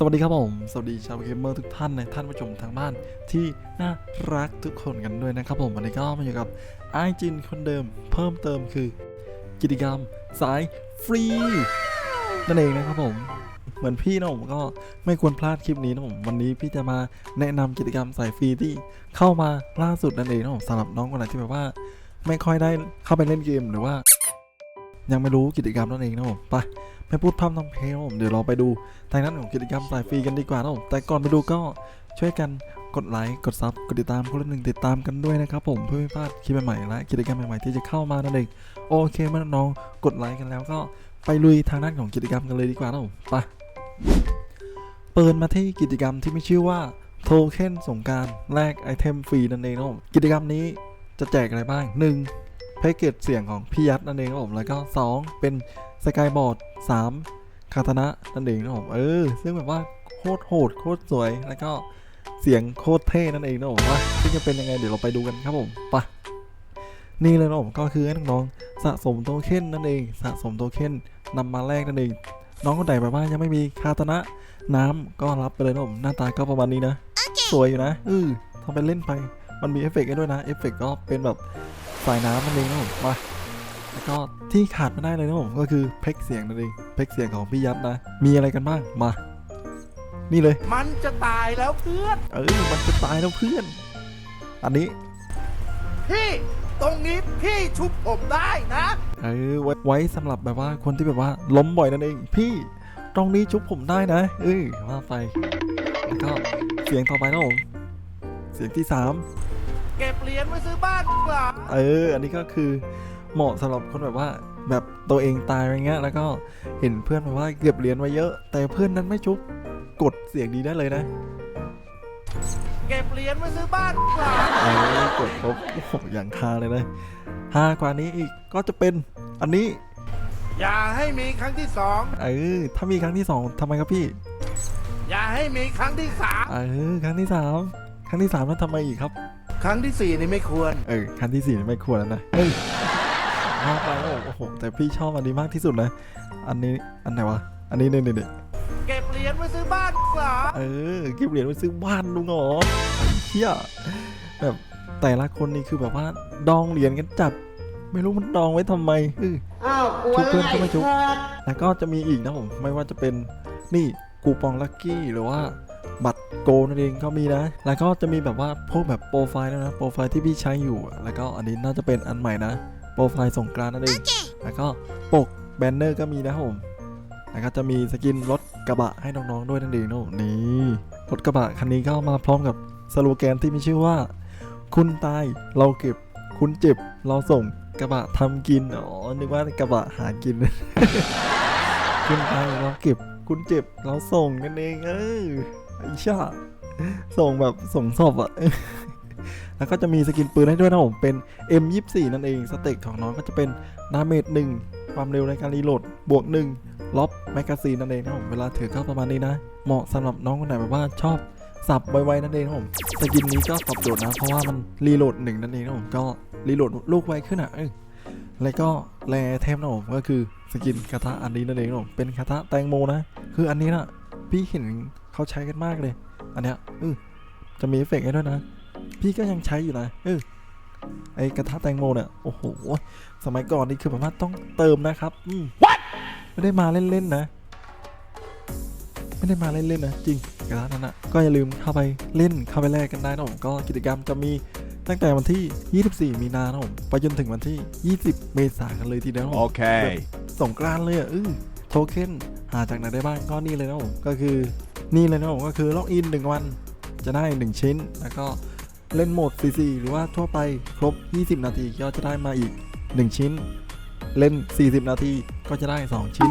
สวัสดีครับผม สวัสดีชาวเกมเมอร์ทุกท่านในท่านผู้ชมทางบ้านที่น่ารักทุกคนกันด้วยนะครับผมวันนี้ก็มาอยู่กับไอจินคนเดิมเพิ่มเติมคือ กิจกรรมสายฟรีนั่นเองนะครับผม เหมือนพี่นะผมก็ไม่ควรพลาดคลิปนี้นะผมวันนี้พี่จะมาแนะนำกิจกรรมสายฟรีที่เข้ามาล่าสุดนั่นเองนะผมสำหรับน้องคนไหนที่แบบว่า ไม่ค่อยได้เข้าไปเล่นเกมหรือว่า ยังไม่รู้กิจกรรมนั่นเองนะผมไปไม่พูดพร่ำทำเพลงนะผมเดี๋ยวเราไปดูทางด้านของกิจกรรมสายฟรีกันดีกว่านะผมแต่ก่อนไปดูก็ช่วยกันกดไลค์กดซับกดติดตามคนละหนึ่งติดตามกันด้วยนะครับผมเพื่อไม่พลาดคลิปใหม่ๆและกิจกรรมใหม่ๆที่จะเข้ามานั่นเองโอเคเมื่อน้องกดไลค์กันแล้วก็ไปลุยทางด้านของกิจกรรมกันเลยดีกว่านะผมไปเปิดมาที่กิจกรรมที่ไมีชื่อว่าโทเค็นสงการแลกไอเทมฟรีนั่นเองนะผมกิจกรรมนี้จะแจกอะไรบ้าง 1. แพ็กเกจเสียงของพี่ยัดนั่นเองครับผมแล้วก็ 2 เป็นสกายบอร์ด3คาตานะนั่นเองนะผมเออ ซึ่งแบบว่าโคตรโหดโคตรสวยแล้วก็เสียงโคตรเท่นั่นเองนะผมว่าซึ่งจะเป็นยังไงเดี๋ยวเราไปดูกันครับผมไปะนี่เลยนะผมก็คือให้น้องๆสะสมโทเค็นนั่นเอง สะสมโทเค็นนำมาแลกนั่นเอง น้องคนไหนแบบว่ายังไม่มีคาตานะน้ำก็รับไปเลยนะผมหน้าตาก็ประมาณนี้นะ สวยอยู่นะเออทำเป็นเล่นไปมันมีเอฟเฟกต์ให้ด้วยนะเอฟเฟกต์ก็เป็นแบบ สายน้ำนั่นเองนะผมมาแล้วก็ที่ขาดไม่ได้เลยนะผมก็คือเพกเสียงนั่นเองเพกเสียงของพี่ยัดนะ มีอะไรกันบ้างมา นี่เลย มันจะตายแล้วเพื่อนเออมันจะตายแล้วเพื่อน อันนี้พี่ตรงนี้พี่ชุบผมได้นะเออไว้ไว้สำหรับแบบว่าคนที่แบบว่าล้มบ่อยนั่นเอง พี่ตรงนี้ชุบผมได้นะเออว่าไปแล้วก็เสียงต่อไปนะผมเสียงที่สาม เก็บเหรียญไว้ซื้อบ้านเหรอเออ อันนี้ก็คือเหมาะสำหรับคนแบบว่า แบบตัวเองตายอะไรเงี้ย แล้วก็เห็นเพื่อนแบบว่าเก็บเหรียญไว้เยอะ แต่เพื่อนนั้นไม่ชุบกดเสียงดีได้เลยนะเก็บเหรียญไว้ซื้อบ้านเหรอเออกดครบโอ้โหอย่างฮาเลยนะฮากว่านี้อีกก็จะเป็นอันนี้ อย่าให้มีครั้งที่สองเออถ้ามีครั้งที่สองทำไมครับพี่ อย่าให้มีครั้งที่สามเออครั้งที่สามครั้งที่สามแล้วทำไมอีกครับ ครั้งที่สี่นี่ไม่ควร เออครั้งที่สี่ไม่ควรแล้วนะเฮ้ยมากไปแล้วโอ้โหแต่พี่ชอบอันนี้มากที่สุดนะ อันนี้อันไหนวะอันนี้เนี่ยเนี่ยเก็บเหรียญไว้ซื้อบ้านเหรอเออเก็บเหรียญไว้ซื้อบ้านลุงเหรอไอ้เชี่ยแบบแต่ละคนนี่คือแบบว่าดองเหรียญกันจัด ไม่รู้มันดองไว้ทำไมเอออ้าวกลัวชุบเพื่อนอะไรก็ไม่ชุบเถิดแล้วก็จะมีอีกนะผมไม่ว่าจะเป็นนี่คูปองลัคกี้หรือว่า บัตรโกนั่นเองก็มีนะ แล้วก็จะมีแบบว่าพวกแบบโปรไฟล์แล้วนะ โปรไฟล์ที่พี่ใช้อยู่ แล้วก็อันนี้น่าจะเป็นอันใหม่นะ โปรไฟล์สงกรานต์นั่นเอง แล้วก็ปกแบนเนอร์ก็มีนะครับผมแล้วก็จะมีสกินรถกระบะให้น้องๆด้วยนั่นเองนะผมนี่รถกระบะคันนี้ก็มาพร้อมกับสโลแกนที่มีชื่อว่า คุณตายเราเก็บ คุณเจ็บเราส่งกระบะทำกิน อ๋อ นึกว่ากระบะหากิน คุณตายเราเก็บ คุณเจ็บเราส่งกันเองเออ ไอ้ชาส่งแบบส่งศพอะแล้วก็จะมีสกินปืนให้ด้วยนะผม เป็น M24 นั่นเอง สเต็กของน้องก็จะเป็นดาเมจหนึ่งความเร็วในการรีโหลด บวกหนึ่งล็อบแมกกาซีนนั่นเองนะผม เวลาถือก็ประมาณนี้นะ เหมาะสำหรับน้องคนไหนแบบว่าชอบสับไวๆนั่นเองนะผม สกินนี้ก็ตอบโจทย์นะ เพราะว่ามันรีโหลดหนึ่งนั่นเองนะผม ก็รีโหลดลูกไวขึ้นอะแล้วก็แรเทมนะผมก็คือสกินคาถาอันนี้นั่นเองนะผม เป็นคาถาแตงโมนะ คืออันนี้นะพี่เห็น เขาใช้กันมากเลย อันเนี้ยเออจะมีเอฟเฟกต์ให้ด้วยนะ พี่ก็ยังใช้อยู่นะเออไอกระทะแตงโมเนี่ยโอ้โหสมัยก่อนนี่คือแบบว่าต้องเติมนะครับอืมไม่ได้มาเล่นๆนะ ไม่ได้มาเล่นๆนะจริงกระทะนั้นนะก็อย่าลืมเข้าไปเล่นเข้าไปแลกกันได้นะผมก็กิจกรรมจะมีตั้งแต่วันที่ 24 มีนานะผมไปจนถึงวันที่ 20 เมษายนกันเลยทีเดียวนะผม Okay สงกรานต์เลยอะเออโทเค็นหาจากไหนได้บ้างก็นี่เลยนะผมก็คือ นี่เลยนะผมก็คือล็อกอินหนึ่งวันจะได้ 1 ชิ้น แล้วก็เล่นโหมด CC หรือว่าทั่วไปครบ 20 นาทีก็จะได้มาอีก 1 ชิ้น เล่น 40 นาทีก็จะได้ 2 ชิ้น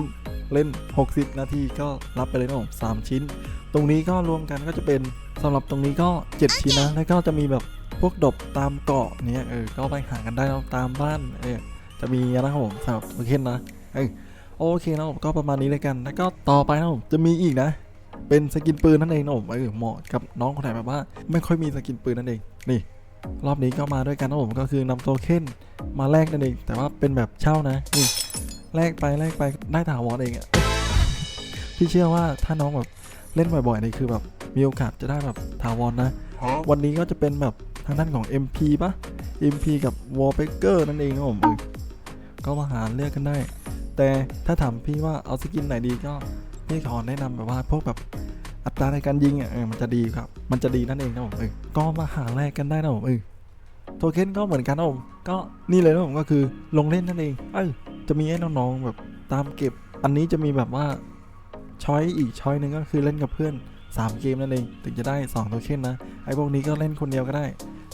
เล่น 60 นาทีก็รับไปเลยนะผม3ชิ้น ตรงนี้ก็รวมกันก็จะเป็นสำหรับตรงนี้ก็ 7 ชิ้นนะ แล้วก็จะมีแบบพวกดบตามเกาะเนี้ยเออ ก็ไปหากันได้นะตามบ้านเออจะมีนะครับผมสำหรับโอเคนะโอเคนะผมก็ประมาณนี้เลยกัน แล้วก็ต่อไปนะผมจะมีอีกนะ เป็นสกินปืนนั่นเองนะผมเออเหมาะกับน้องคนไหนแบบว่า ไม่ค่อยมีสกินปืนนั่นเองนี่ รอบนี้ก็มาด้วยกันนะผมก็คือนำโทเค็นมาแลกนั่นเอง แต่ว่าเป็นแบบเช่านะนี่แลกไปแลกไปได้ถาวรเองอะพี่เชื่อว่าถ้าน้องแบบเล่นบ่อยๆนี่คือแบบมีโอกาสจะได้แบบถาวรนะ วันนี้ก็จะเป็นแบบทางด้านของ MP ปะ MP กับ Wallpaper นั่นเองครับผมเออก็มาหาเลือกกันได้ แต่ถ้าถามพี่ว่าเอาสกินไหนดีก็ พี่ขอนแนะนำแบบว่าพวกแบบอัตราในการยิงอะเออมันจะดีครับ มันจะดีนั่นเองนะผมเออก็มาหาแลกกันได้นะผมเออโทเค็นก็เหมือนกันนะผมก็นี่เลยนะผมก็คือลงเล่นนั่นเองเอ้ยจะมีให้น้องๆแบบตามเก็บ อันนี้จะมีแบบว่าช้อยอีกช้อยหนึ่งก็คือเล่นกับเพื่อน 3 เกมนั่นเอง ถึงจะได้2โทเค็นนะไอ้พวกนี้ก็เล่นคนเดียวก็ได้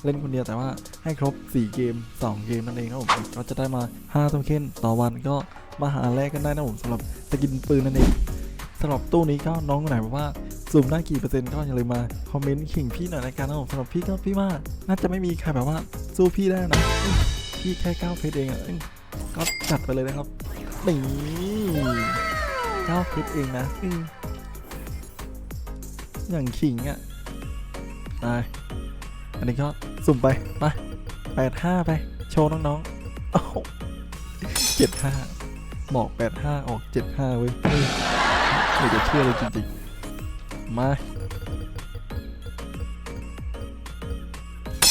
เล่นคนเดียวแต่ว่าให้ครบ 4 เกม 2 เกมนั่นเองครับผมก็จะได้มา5โทเค็นต่อวันก็มาหาแลกกันได้นะผมสำหรับสกินปืนนั่นเอง สำหรับตู้นี้ก็น้องไหนบอกว่าสุ่มได้กี่เปอร์เซ็นต์ก็อย่าลืมมาคอมเมนต์ขิงพี่หน่อยในการนะผมสำหรับพี่ก็พี่ว่าน่าจะไม่มีใครแบบว่าสู้พี่ได้นะพี่แค่9เพชรเองอะก็จัดไปเลยนะครับนี่9เพชรเองนะอย่างขิงอะไปอันนี้ก็สุ่มไปไปแปดห้าไป โชว์น้องๆโอ้เจ็ดห้าบอกแปดห้าออกเจ็ดห้าเว้ย ไม่จะเชื่อเลยจริงๆ มา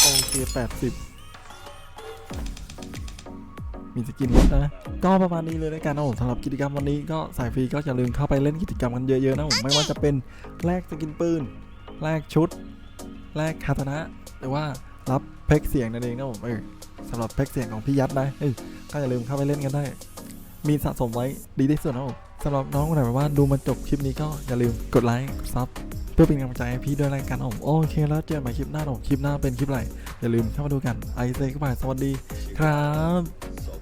โอเคแปดสิบมีสกินลดนะ ก็ประมาณนี้เลยในการนะผมสำหรับกิจกรรมวันนี้ก็สายฟรีก็อย่าลืมเข้าไปเล่นกิจกรรมกันเยอะๆนะผมไม่ว่าจะเป็นแลกสกินปืนแลกชุดแลกคาตานะหรือว่ารับแพ็กเสียงนั่นเองนะผมเออสำหรับแพ็กเสียงของพี่ยัดนะเออก็อย่าลืมเข้าไปเล่นกันได้ มีสะสมไว้ดีที่สุดนะผม สำหรับน้องคนไหนแบบว่าดูมาจบคลิปนี้ก็อย่าลืมกดไลค์กดซับเพื่อเป็นกำลังใจให้พี่ด้วยรายการผมโอเคแล้วเจอกันใหม่คลิปหน้าผมคลิปหน้าเป็นคลิปอะไรอย่าลืมเข้ามาดูกันไอเซ็ก็ไปสวัสดีครับ